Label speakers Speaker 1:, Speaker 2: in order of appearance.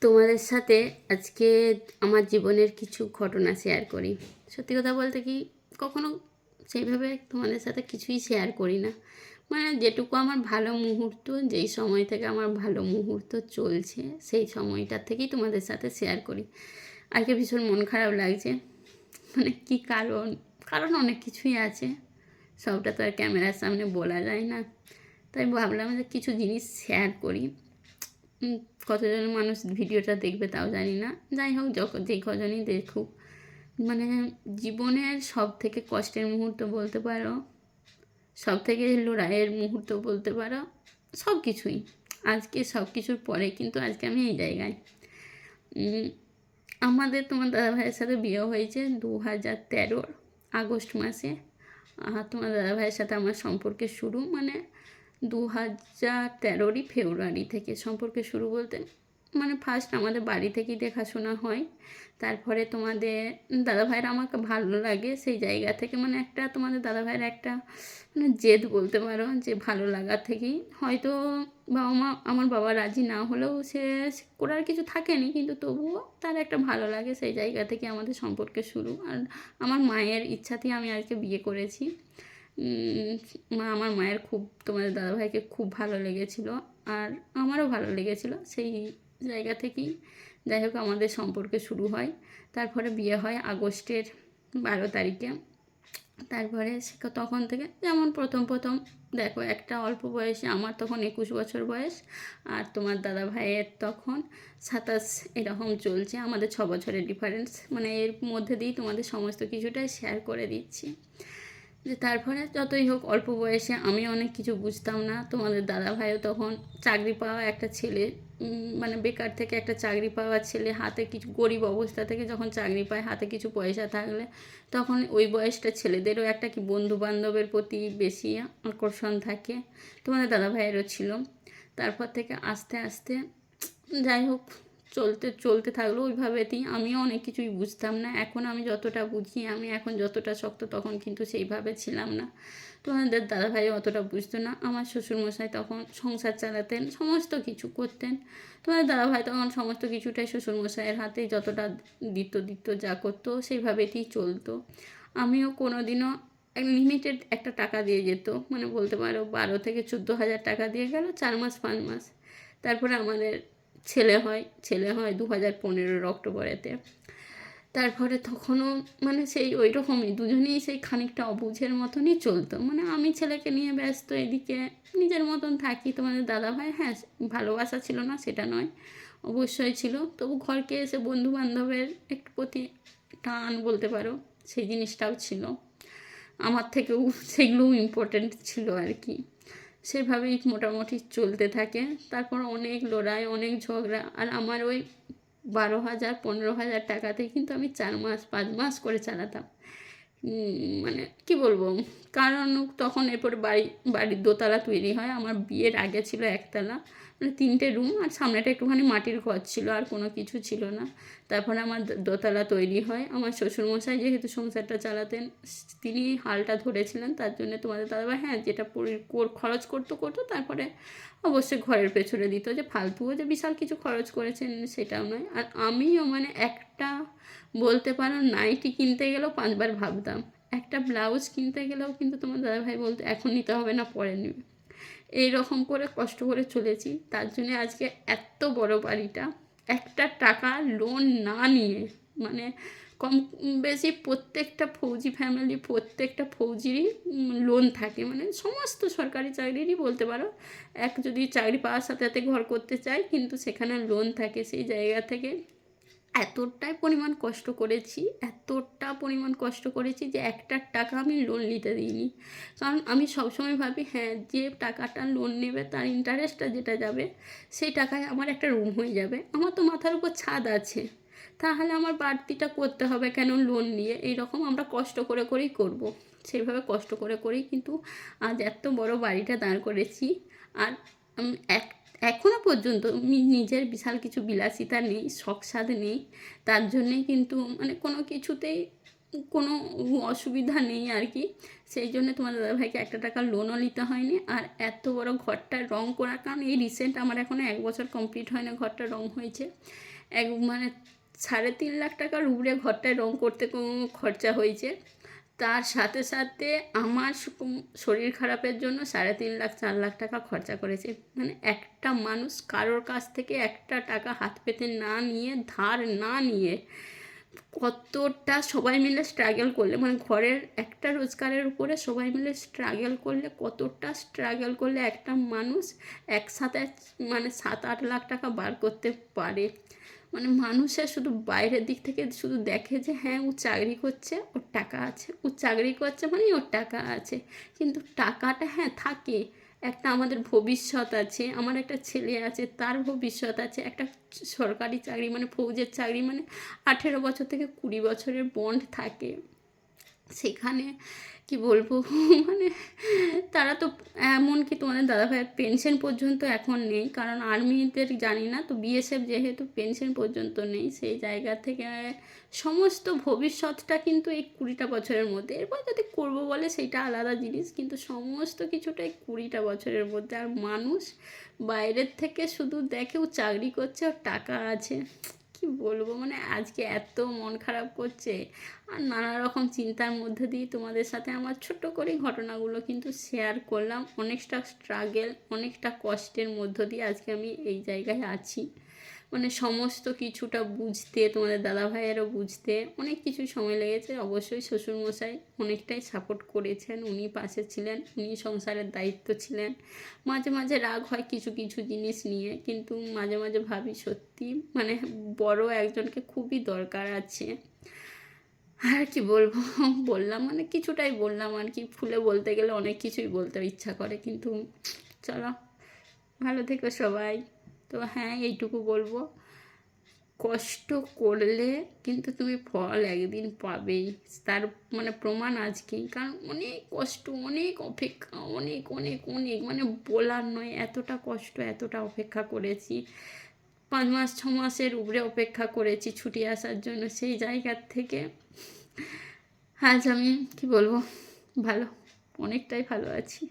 Speaker 1: তোমাদের সাথে আজকে আমার জীবনের কিছু ঘটনা শেয়ার করি। সত্যি কথা বলতে কি, কখনো সেইভাবে তোমাদের সাথে কিছুই শেয়ার করি না। মানে যেটুকু আমার ভালো মুহূর্ত, যেই সময় থেকে আমার ভালো মুহূর্ত চলছে, সেই সময়টার থেকেই তোমাদের সাথে শেয়ার করি। আজকে ভীষণ মন খারাপ লাগছে। মানে কি কারণ? কারণ অনেক কিছুই আছে। সবটা তো আর ক্যামেরার সামনে বলা যায় না। তাই ভাবলাম যে কিছু জিনিস শেয়ার করি। কতজন মানুষ ভিডিওটা দেখবে তাও জানি না। যাই হোক যখন যে কজনই দেখুক। মানে জীবনের সব থেকে কষ্টের মুহূর্ত বলতে পারো সব থেকে লড়াইয়ের মুহূর্ত বলতে পারো সব কিছুই আজকে সব কিছুর পরে কিন্তু আজকে আমি এই জায়গায়। আমাদের তোমার দাদা ভাইয়ের সাথে বিয়ে হয়েছে দু হাজার তেরোর আগস্ট মাসে। আর তোমার দাদা ভাইয়ের সাথে আমার সম্পর্কে শুরু। মানে দু হাজার তেরোরই ফেব্রুয়ারি থেকে সম্পর্কে শুরু বলতে মানে ফার্স্ট আমাদের বাড়ি থেকেই দেখাশোনা হয়। তারপরে তোমাদের দাদা ভাইয়ের আমাকে ভালো লাগে সেই জায়গা থেকে মানে একটা তোমাদের দাদা ভাইয়ের একটা মানে জেদ বলতে পারো যে ভালো লাগা থেকেই। হয়তো বাবা মা, আমার বাবা রাজি না হলেও সে করার কিছু থাকেনি, কিন্তু তবুও তার একটা ভালো লাগে সেই জায়গা থেকে আমাদের সম্পর্কে শুরু। আর আমার মায়ের ইচ্ছাতেই আমি আজকে বিয়ে করেছি। মা আমার মায়ের খুব, তোমাদের দাদাভাইকে খুব ভালো লেগেছিলো আর আমারও ভালো লেগেছিলো। সেই জায়গা থেকেই যাই হোক আমাদের সম্পর্কে শুরু হয়। তারপরে বিয়ে হয় আগস্টের বারো তারিখে। তারপরে তখন থেকে যেমন প্রথম প্রথম, দেখো একটা অল্প বয়সে, আমার তখন একুশ বছর বয়স আর তোমার দাদা ভাইয়ের তখন সাতাশ এরকম চলছে। আমাদের ছ বছরের ডিফারেন্স মানে এর মধ্যে দিয়েই তোমাদের সমস্ত কিছুটাই শেয়ার করে দিচ্ছি। যে তারপরে যতই হোক অল্প বয়সে আমি অনেক কিছু বুঝতাম না। তোমাদের দাদা ভাইও তখন চাকরি পাওয়া একটা ছেলে মানে বেকার থেকে একটা চাকরি পাওয়া ছেলে, হাতে কিছু গরিব অবস্থা থেকে যখন চাকরি পায়, হাতে কিছু পয়সা থাকলে তখন ওই বয়সটা ছেলেদেরও একটা কি বন্ধু বান্ধবের প্রতি বেশি আকর্ষণ থাকে, তোমাদের দাদা ভাইয়েরও ছিল। তারপর থেকে আস্তে আস্তে যাই হোক চলতে চলতে থাকল ওইভাবেতেই। আমিও অনেক কিছুই বুঝতাম না। এখন আমি যতটা বুঝি, আমি এখন যতটা শক্ত তখন কিন্তু সেইভাবে ছিলাম না। তোমাদের দাদাভাই অতটা বুঝতো না। আমার শ্বশুরমশাই তখন সংসার চালাতেন, সমস্ত কিছু করতেন। তোমাদের দাদাভাই তখন সমস্ত কিছুটাই শ্বশুরমশাইয়ের হাতেই যতটা দিত দিত, যা করতো, সেইভাবেতেই চলতো। আমিও কোনো দিনও লিমিটেড একটা টাকা দিয়ে যেত। মানে বলতে পারো বারো থেকে চোদ্দ হাজার টাকা দিয়ে গেল, চার মাস, পাঁচ মাস। তারপরে আমাদের ছেলে হয় ছেলে হয় দু হাজার পনেরোর অক্টোবরেতে। তারপরে তখনও মানে সেই ওই রকমই দুজনেই সেই খানিকটা অবুঝের মতনই চলতো। মানে আমি ছেলেকে নিয়ে ব্যস্ত, এদিকে নিজের মতন থাকি। তোমাদের দাদা ভাই হ্যাঁ ভালোবাসা ছিল না, সেটা নয়, অবশ্যই ছিল। তবু ঘরকে এসে বন্ধু বান্ধবের একটু প্রতি টান বলতে পারো, সেই জিনিসটাও ছিল। আমার থেকেও সেগুলোও ইম্পর্ট্যান্ট ছিল আর কি। সেভাবেই মোটামুটি চলতে থাকে। তারপর অনেক লড়াই, অনেক ঝগড়া, আর আমার ওই বারো হাজার, পনেরো হাজার টাকাতে কিন্তু আমি চার মাস, পাঁচ মাস করে চালাতাম। মানে কি বলব? কারণ তখন এরপর বাড়ি, বাড়ির দোতলা তৈরি হয়। আমার বিয়ের আগে ছিল একতলা। মানে তিনটে রুম আর সামনেটা একটুখানি মাটির ঘর ছিল, আর কোনো কিছু ছিল না। তারপরে আমার দোতলা তৈরি হয়। আমার শ্বশুরমশাই যেহেতু সংসারটা চালাতেন, তিনি হালটা ধরেছিলেন, তার জন্য তোমাদের দাদাভাই হ্যাঁ যেটা খরচ করতো করতো, তারপরে অবশ্যই ঘরের পেছনে দিত যে ফালতুও যে বিশাল কিছু খরচ করেছেন সেটাও নয়। আর আমিও মানে একটা বলতে পারো নাইটি কিনতে গেলেও পাঁচবার ভাবতাম। একটা ব্লাউজ কিনতে গেলেও কিন্তু তোমার দাদাভাই বলতো, এখন নিতে হবে না, পরে নেবে। এই রকম করে কষ্ট করে চলেছি। তার জন্য আজকে এত বড় বাড়িটা। একটা টাকা লোন না নিয়ে মানে কম, বেশি প্রত্যেকটা ফৌজি ফ্যামিলি প্রত্যেকটা ফৌজিরই লোন থাকে। মানে সমস্ত সরকারি চাকরিরই বলতে পারো। এক যদি চাকরি পাওয়ার সাথে সাথে ঘর করতে চায়, কিন্তু সেখানে লোন থাকে সেই জায়গা থেকে। এতটাই পরিমাণ কষ্ট করেছি, এতটা পরিমাণ কষ্ট করেছি যে একটা টাকা আমি লোন নিতে দিইনি। কারণ আমি সবসময় ভাবি হ্যাঁ যে টাকাটা লোন নেবে তার ইন্টারেস্টটা যেটা যাবে, সেই টাকায় আমার একটা রুম হয়ে যাবে। আমার তো মাথার উপর ছাদ আছে। তাহলে আমার বাড়তিটা করতে হবে কেন লোন নিয়ে? এই রকম আমরা কষ্ট করে করেই করব। সেইভাবে কষ্ট করে করেই কিন্তু আজ এত বড় বাড়িটা দাঁড় করেছি। আর এক এখনও পর্যন্ত নিজের বিশাল কিছু বিলাসিতা নেই, শখ স্বাদ নেই, তার জন্যেই কিন্তু মানে কোনো কিছুতেই কোনো অসুবিধা নেই আর কি। সেই জন্য তোমার দাদাভাইকে একটা টাকা লোনও নিতে হয়নি। আর এত বড় ঘরটা রং করার কারণ এই রিসেন্ট আমার এখনও এক বছর কমপ্লিট হয় না ঘরটা রং হয়েছে। এক মানে সাড়ে তিন লাখ টাকার উপরে ঘরটায় রং করতে কোনো খরচা হয়েছে। তার সাথে সাথে আমার শরীর খারাপের জন্য সাড়ে তিন লাখ, চার লাখ টাকা খরচা করেছে। মানে একটা মানুষ কারোর কাছ থেকে একটা টাকা হাত পেতে না নিয়ে, ধার না নিয়ে কতটা সবাই মিলে স্ট্রাগল করলে মানে ঘরের একটা রোজগারের উপরে সবাই মিলে স্ট্রাগল করলে কতটা স্ট্রাগল করলে একটা মানুষ একসাথে মানে সাত আট লাখ টাকা বার করতে পারে। মানে মানুষের শুধু বাইরের দিক থেকে শুধু দেখে যে হ্যাঁ ও চাকরি করছে, ওর টাকা আছে। ও চাকরি করছে মানে ওর টাকা আছে। কিন্তু টাকাটা হ্যাঁ থাকে। একটা আমাদের ভবিষ্যৎ আছে। আমার একটা ছেলে আছে, তার ভবিষ্যৎ আছে। একটা সরকারি চাকরি মানে ফৌজের চাকরি মানে আঠেরো বছর থেকে কুড়ি বছরের বন্ড থাকে। সেখানে, কি বলব মানে তারা তো এমনকি তোমাদের দাদাভাইয়ের পেনশন পর্যন্ত এখন নেই, কারণ আর্মিদের জানি না, তো বিএসএফ যেহেতু পেনশন পর্যন্ত নেই, সেই জায়গা থেকে সমস্ত ভবিষ্যৎটা কিন্তু এই কুড়িটা বছরের মধ্যে, এরপর যদি করব বলে সেটা আলাদা জিনিস, কিন্তু সমস্ত কিছুটা এই কুড়িটা বছরের মধ্যে, আর মানুষ বাইরের থেকে শুধু দেখে ও চাকরি করছে ওর টাকা আছে। কি বলব? মানে আজকে এত মন খারাপ করছে। আর নানা রকম চিন্তার মধ্যে দিয়ে তোমাদের সাথে আমার ছোট্ট করে ঘটনাগুলো কিন্তু শেয়ার করলাম। অনেকটা স্ট্রাগেল অনেকটা কষ্টের মধ্য দিয়ে আজকে আমি এই জায়গায় আছি। মানে সমস্ত কিছুটা বুঝতে, তোমাদের দাদা ভাইয়েরও বুঝতে অনেক কিছু সময় লেগেছে। অবশ্যই শ্বশুরমশাই অনেকটাই সাপোর্ট করেছেন। উনি পাশে ছিলেন, উনি সংসারের দায়িত্ব ছিলেন। মাঝে মাঝে রাগ হয় কিছু কিছু জিনিস নিয়ে, কিন্তু মাঝে মাঝে ভাবি সত্যি মানে বড় একজনকে খুবই দরকার আছে। আর কি বলব? বললাম মানে কিছুটাই বললাম আর কি। ফুলে বলতে গেলে অনেক কিছুই বলতে ইচ্ছা করে, কিন্তু চলো, ভালো থেকো সবাই। তো হ্যাঁ এইটুকু বলব। কষ্ট করলে কিন্তু তুমি ফল একদিন পাবেই। তার মানে প্রমাণ আজকেই। কারণ অনেক কষ্ট, অনেক অপেক্ষা, অনেক অনেক অনেক। মানে বলার নয়, এতটা কষ্ট, এতটা অপেক্ষা করেছি। পাঁচ মাস, ছ মাসের উপরে অপেক্ষা করেছি ছুটি আসার জন্য সেই জায়গার থেকে। আজ আমি, কি বলব, ভালো, অনেকটাই ভালো আছি।